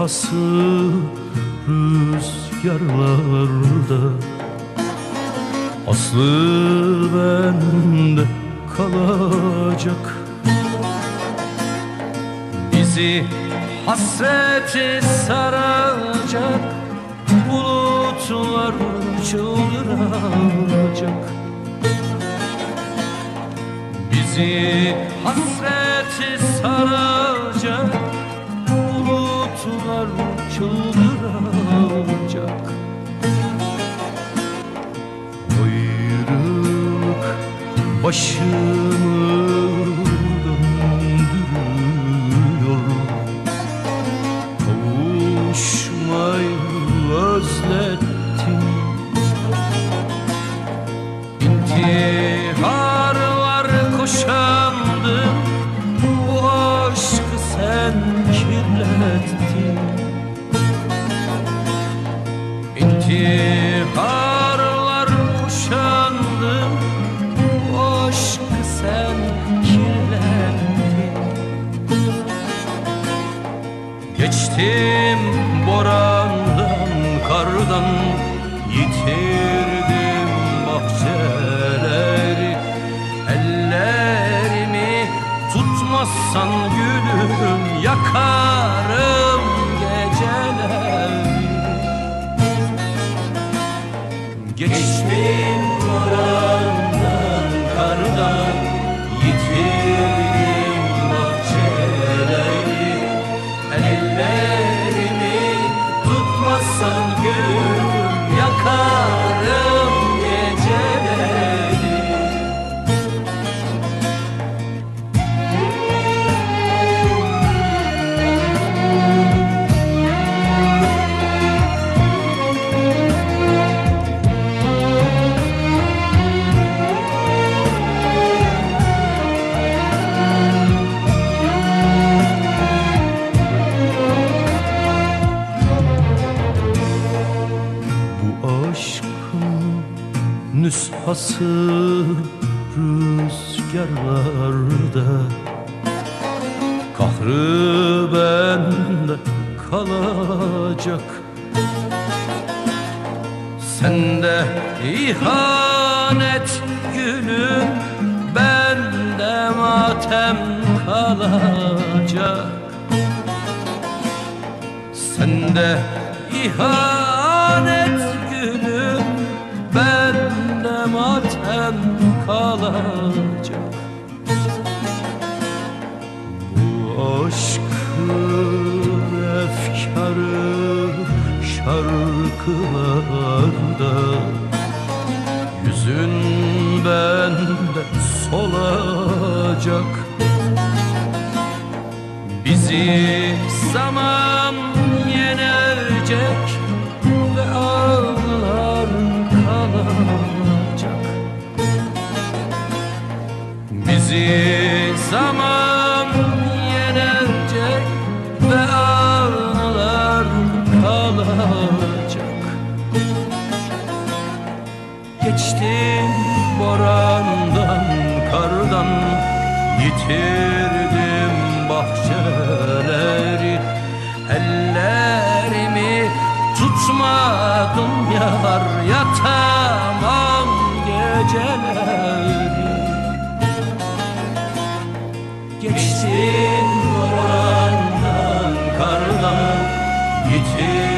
nüshası rüzgarlarda Aslı bende kalacak. Bizi hasreti saracak. Bulutlar çıldıracak. Bizi hasreti saracak Bulutlar çıldıracak Ayrılık başımı Yeah. Nüshası rüzgarlarda. Kahrı bende kalacak. Sende ihanet gülüm Bende matem kalacak. Sende ihanet kalacak Bu aşkın efkarı şarkılarda Yüzün bende solacak. Bizi zaman yenecek Bizi zaman yenecek ve ağlar kalacak. Geçtim borandan, kardan Yitirdim bahçeleri. Ellerimi tutmadım yar yatar 去。